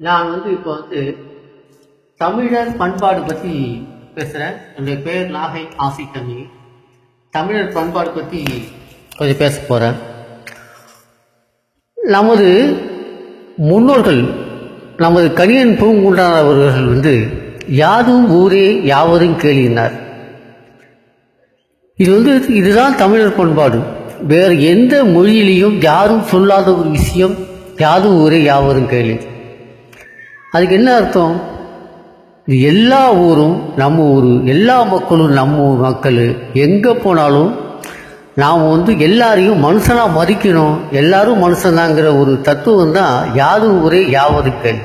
நான் வந்து இப்போ வந்து தமிழர் பண்பாடு பற்றி பேசுகிறேன் என்னுடைய பேர் நாகை ஆசிக்கண்ணி. தமிழர் பண்பாடு பற்றி கொஞ்சம் பேச போகிறேன் நமது முன்னோர்கள் நமது கணியன் பூங்குன்றான் அவர்கள் வந்து யாதும் ஊரே யாவரும் கேளினார் இது வந்து இதுதான் தமிழர் பண்பாடு. வேறு எந்த மொழியிலையும் யாரும் சொல்லாத ஒரு விஷயம் யாதும் ஊரே யாவரும் கேள்வி அதுக்கு என்ன அர்த்தம்? இது எல்லா ஊரும் நம்ம ஊர் எல்லா மக்களும் நம்ம ஊர் மக்கள் எங்கே போனாலும் நாம் வந்து எல்லாரையும் மனுஷனாக மதிக்கணும். எல்லாரும் மனுஷன்தாங்கிற ஒரு தத்துவம் தான் யாது ஊரே யாவரும்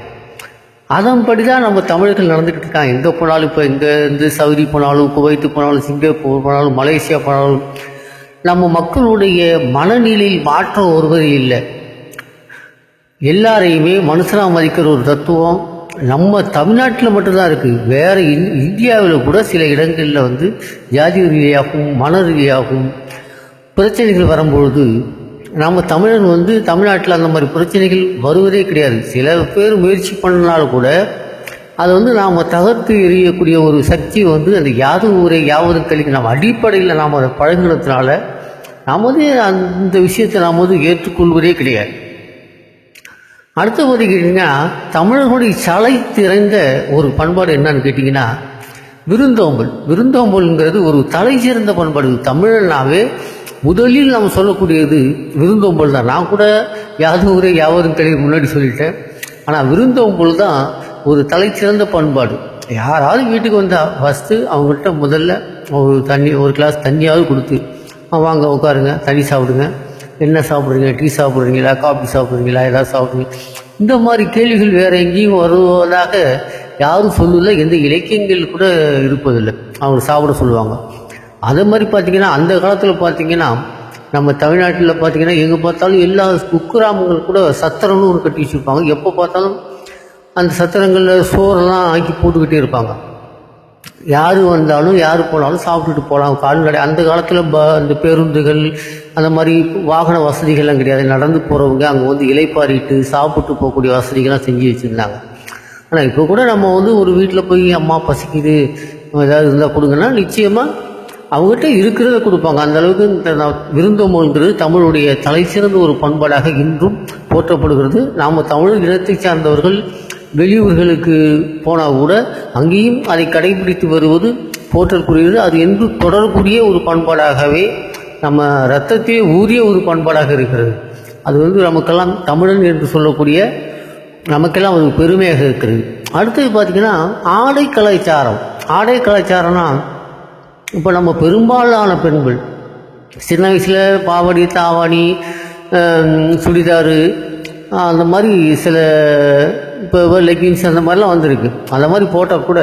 அதன்படி தான் நம்ம தமிழர்கள் நடந்துக்கிட்டு இருக்காங்க. எங்கே போனாலும் இப்போ இங்கேருந்து சவுதி போனாலும் குவைத்து போனாலும் சிங்கப்பூர் போனாலும் மலேசியா போனாலும் நம்ம மக்களுடைய மனநிலையில் மாற்றம் ஒருவர் இல்லை. எல்லாரையுமே மனுஷனாக மதிக்கிற ஒரு தத்துவம் நம்ம தமிழ்நாட்டில் மட்டும்தான் இருக்குது வேறு இந் இந்தியாவில் கூட சில இடங்களில் வந்து ஜாதி ரீதியாகவும் மன ரீதியாகவும் பிரச்சனைகள் வரும்பொழுது நம்ம தமிழன் வந்து தமிழ்நாட்டில் அந்த மாதிரி பிரச்சனைகள் வருவதே கிடையாது. சில பேர் முயற்சி பண்ணினாலும் கூட அதை வந்து நாம் தகர்த்து எறியக்கூடிய ஒரு சக்தி வந்து அந்த யாது ஊரை யாவது கழிக்க நம்ம அடிப்படையில் நாம் அதை பழகினதுனால நாம் வந்து அந்த விஷயத்தை நாம் வந்து ஏற்றுக்கொள்வதே கிடையாது. அடுத்து கேட்டிங்கன்னா தமிழர்களுடைய சலை திறந்த ஒரு பண்பாடு என்னன்னு கேட்டிங்கன்னா விருந்தோம்பல். விருந்தோம்பல்ங்கிறது ஒரு தலை சிறந்த பண்பாடு. தமிழனாவே முதலில் நாம் சொல்லக்கூடியது விருந்தோம்பல் தான். நான் கூட யாதும் ஒரு யாவரும் தெளிவு முன்னாடி சொல்லிட்டேன். ஆனால் விருந்தோம்பல் தான் ஒரு தலை சிறந்த பண்பாடு. யாராவது வீட்டுக்கு வந்தால் ஃபஸ்ட்டு அவங்கள்ட்ட முதல்ல ஒரு தண்ணி ஒரு கிளாஸ் தண்ணியாவது கொடுத்து வாங்க உட்காருங்க தண்ணி சாப்பிடுங்க. என்ன சாப்பிட்றீங்க? டீ சாப்பிட்றீங்களா? காஃபி சாப்பிட்றீங்களா? ஏதாவது சாப்பிட்றீங்க? இந்த மாதிரி கேள்விகள் வேறு எங்கேயும் வருவதாக யாரும் சொல்லல. எந்த இலக்கியங்கள் கூட இருப்பதில்லை. அவங்க சாப்பிட சொல்லுவாங்க. அதே மாதிரி பார்த்தீங்கன்னா அந்த காலத்தில் பார்த்தீங்கன்னா நம்ம தமிழ்நாட்டில் பார்த்தீங்கன்னா எங்கே பார்த்தாலும் எல்லா குக்கிராமங்கள் கூட சத்திரம்னு ஒரு கட்டி வச்சுருப்பாங்க. எப்போ பார்த்தாலும் அந்த சத்திரங்களில் சோறெல்லாம் ஆக்கி போட்டுக்கிட்டே இருப்பாங்க. யார் வந்தாலும் யார் போனாலும் சாப்பிட்டுட்டு போகலாம். கால்நடை அந்த காலத்தில் ப இந்த பேருந்துகள் அந்த மாதிரி வாகன வசதிகள்லாம் கிடையாது. நடந்து போகிறவங்க அங்கே வந்து இலைப்பாரிட்டு சாப்பிட்டு போகக்கூடிய வசதிகள்லாம் செஞ்சு வச்சுருந்தாங்க. ஆனால் இப்போ கூட நம்ம வந்து ஒரு வீட்டில் போய் அம்மா பசிக்குது ஏதாவது இருந்தால் கொடுங்கன்னா நிச்சயமாக அவங்ககிட்ட இருக்கிறத கொடுப்பாங்க. அந்த அளவுக்கு இந்த விருந்தோம்புங்கிறது விருந்தோம்பல்ங்கிறது தமிழுடைய தலைசிறந்த ஒரு பண்பாடாக இன்றும் போற்றப்படுகிறது. நாம் தமிழ் இனத்தை சார்ந்தவர்கள் வெளியூர்களுக்கு போனால் கூட அங்கேயும் அதை கடைபிடித்து வருவது போற்றற்குரியது. அது என்று தொடரக்கூடிய ஒரு பண்பாடாகவே நம்ம ரத்தத்தையே ஊறிய ஒரு பண்பாடாக இருக்கிறது. அது வந்து நமக்கெல்லாம் தமிழன் என்று சொல்லக்கூடிய நமக்கெல்லாம் ஒரு பெருமையாக இருக்கிறது. அடுத்தது பார்த்திங்கன்னா ஆடை கலாச்சாரம். ஆடை கலாச்சாரம்னா இப்போ நம்ம பெரும்பாலான பெண்கள் சின்ன வயசில் பாவடி தாவாணி சுடிதாரு அந்த மாதிரி சில இப்போ லெக்கிங்ஸ் அந்த மாதிரிலாம் வந்திருக்கு. அந்த மாதிரி போட்டால் கூட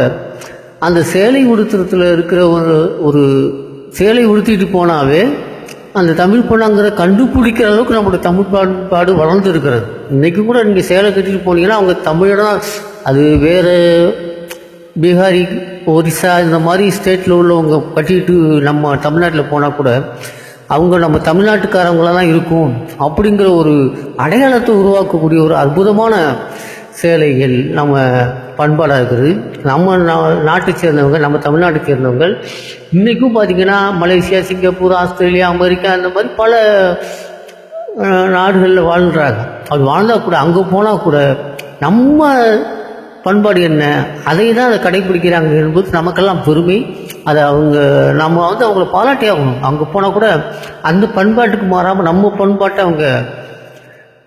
அந்த சேலை உடுத்துறதுல இருக்கிற ஒரு ஒரு சேலை உடுத்திட்டு போனாவே அந்த தமிழ் பொண்ணாங்கிற கண்டுபிடிக்கிற அளவுக்கு நம்மளுடைய தமிழ் பண்பாடு வளர்ந்து இருக்கிறது இன்றைக்கி கூட நீங்கள் சேலை கட்டிட்டு போனீங்கன்னா அவங்க தமிழோட அது வேறு பீகாரி ஒரிசா இந்த மாதிரி ஸ்டேட்டில் உள்ளவங்க கட்டிட்டு நம்ம தமிழ்நாட்டில் போனால் கூட அவங்க நம்ம தமிழ்நாட்டுக்காரங்களாக தான் இருக்கும். அப்படிங்கிற ஒரு அடையாளத்தை உருவாக்கக்கூடிய ஒரு அற்புதமான சேலைகள் நம்ம பண்பாடாக இருக்குது நம்ம நா- நாட்டை சேர்ந்தவங்க நம்ம தமிழ்நாட்டை சேர்ந்தவங்க இன்றைக்கும் பார்த்திங்கன்னா மலேசியா சிங்கப்பூர் ஆஸ்திரேலியா அமெரிக்கா அந்த மாதிரி பல நாடுகளில் வாழ்கிறாங்க அது வாழ்ந்தால் கூட அங்கே போனால் கூட நம்ம பண்பாடு என்ன அதை தான் அதை கடைபிடிக்கிறாங்க என்பது நமக்கெல்லாம் பெருமை. அதை அவங்க நம்ம வந்து அவங்கள பாராட்டி ஆகணும் அங்கே போனால் கூட அந்த பண்பாட்டுக்கு மாறாமல் நம்ம பண்பாட்டை அவங்க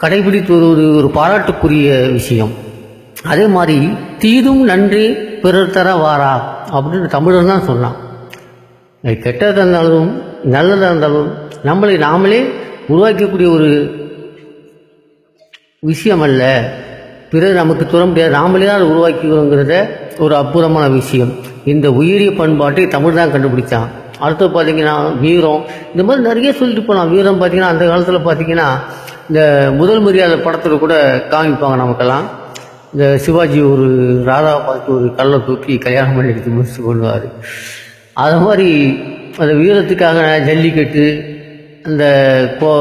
கடைபிடித்து வருவது ஒரு பாராட்டுக்குரிய விஷயம். அதே மாதிரி தீதும் நன்றி பிறர் தர வாரா அப்படின்னு தமிழர் தான் சொன்னான். கெட்டதாக இருந்தாலும் நல்லதாக இருந்தாலும் நம்மளை நாமளே உருவாக்கக்கூடிய ஒரு விஷயம் அல்ல பிறர் நமக்கு தர முடியாது. நாமளே தான் அதை உருவாக்கிக்கிறோங்கிறத ஒரு அற்புதமான விஷயம். இந்த உயரிய பண்பாட்டை தமிழ் தான் கண்டுபிடிச்சான். அடுத்து பார்த்தீங்கன்னா வீரம். இந்த மாதிரி நிறைய சொல்லிட்டு போகலாம் வீரம் பார்த்தீங்கன்னா அந்த காலத்தில் பார்த்தீங்கன்னா இந்த முதல் மரியாதை படத்தில் கூட காமிப்பாங்க நமக்கெல்லாம். இந்த சிவாஜி ஒரு ராதாவை பார்த்து ஒரு கல்லை தூக்கி கல்யாணம் பண்ணி எடுத்து முடிச்சு கொள்வார். அது மாதிரி அந்த வீரத்துக்காக ஜல்லிக்கட்டு அந்த கோ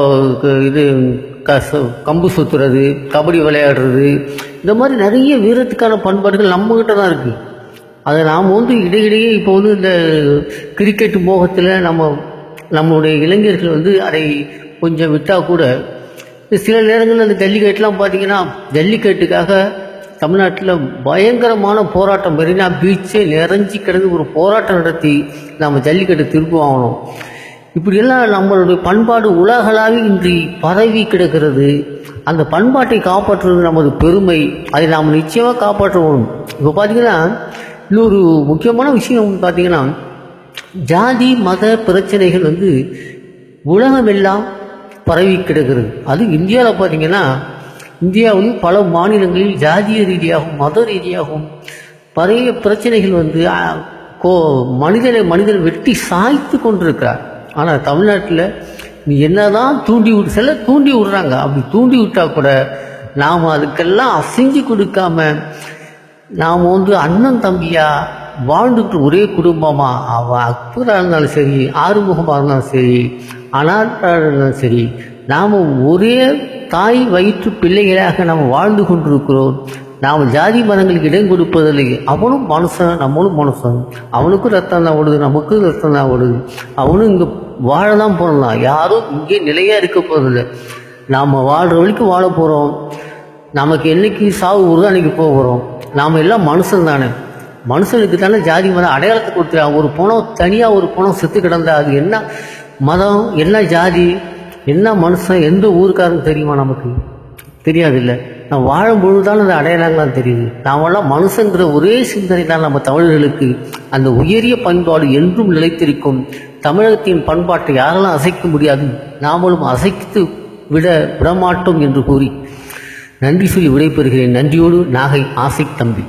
இது க சு- கம்பு சுற்றுறது கபடி விளையாடுறது இந்த மாதிரி நிறைய வீரத்துக்கான பண்பாடுகள் நம்மக்கிட்ட தான் இருக்குது அதை நாம் வந்து இடையிடையே இப்போ வந்து இந்த கிரிக்கெட் மோகத்தில் நம்ம நம்மளுடைய இளைஞர்கள் வந்து அதை கொஞ்சம் விட்டால் கூட சில நேரங்களில் அந்த ஜல்லிக்கட்டுலாம் பார்த்தீங்கன்னா ஜல்லிக்கட்டுக்காக தமிழ்நாட்டில் பயங்கரமான போராட்டம். மெரினா பீச்சே நிறைஞ்சி கிடந்து ஒரு போராட்டம் நடத்தி நம்ம ஜல்லிக்கட்டு திருப்பி வாங்கணும். இப்படியெல்லாம் நம்மளுடைய பண்பாடு உலகளாவி இன்றி பரவி கிடக்கிறது. அந்த பண்பாட்டை காப்பாற்றுவது நமது பெருமை. அதை நாம் நிச்சயமாக காப்பாற்றணும். இப்போ பார்த்தீங்கன்னா இன்னொரு முக்கியமான விஷயம் பார்த்தீங்கன்னா ஜாதி மத பிரச்சனைகள் வந்து உலகமெல்லாம் பரவி கிடக்கிறது. அது இந்தியாவில் பார்த்தீங்கன்னா இந்தியாவில் பல மாநிலங்களில் ஜாதிய ரீதியாகவும் மத ரீதியாகவும் பழைய பிரச்சனைகள் வந்து கோ மனிதனை மனிதன் வெட்டி சாய்த்து கொண்டிருக்கிறார். ஆனால் தமிழ்நாட்டில் நீ என்னதான் தூண்டி விட்டு சில தூண்டி விடுறாங்க. அப்படி தூண்டி விட்டா கூட நாம் அதுக்கெல்லாம் அசைஞ்சு கொடுக்காம நாம் வந்து அண்ணன் தம்பியா வாழ்ந்துட்டு ஒரே குடும்பமாக அவன் அக்பராக இருந்தாலும் சரி ஆறுமுகமாக இருந்தாலும் சரி அனாட்டாக இருந்தாலும் சரி நாம் ஒரே தாய் வயிற்று பிள்ளைகளாக நாம் வாழ்ந்து கொண்டிருக்கிறோம். நாம் ஜாதி மதங்களுக்கு இடம் கொடுப்பதில்லை. அவனும் மனுஷன் நம்மளும் மனுஷன். அவனுக்கும் ரத்தம் தான் ஓடுது நமக்கும் ரத்தம் தான் ஓடுது. அவனும் இங்கே வாழ தான் போகலாம் யாரும் இங்கே நிலையாக இருக்க போகிறதில்ல நாம் வாழ்கிற வழிக்கு வாழ போகிறோம் நமக்கு என்னைக்கு சாவு வருதோ அன்னைக்கு போகிறோம். நாம் எல்லாம் மனுஷன் தானே. மனுஷனுக்கு தானே ஜாதி மதம் அடையாளத்தை கொடுத்துருக்காங்க. ஒரு பணம் தனியாக ஒரு பணம் செத்து கிடந்தா அது என்ன மதம் என்ன ஜாதி என்ன மனுஷன் எந்த ஊருக்காரன்னு தெரியுமா நமக்கு? தெரியாதுல்ல. நான் வாழும்பொழுது தான் அந்த அடையாளங்கள்லாம் தெரியுது. நாமெல்லாம் மனுஷங்கிற ஒரே சிந்தனை தான் நம்ம தமிழர்களுக்கு. அந்த உயரிய பண்பாடு என்றும் நிலைத்திருக்கும். தமிழகத்தின் பண்பாட்டை யாரெல்லாம் அசைக்க முடியாது? நாமளும் அசைத்து விட விடமாட்டோம் என்று கூறி நன்றி சொல்லி விடைபெறுகிறேன். நன்றியோடு நாகை ஆசை தம்பி.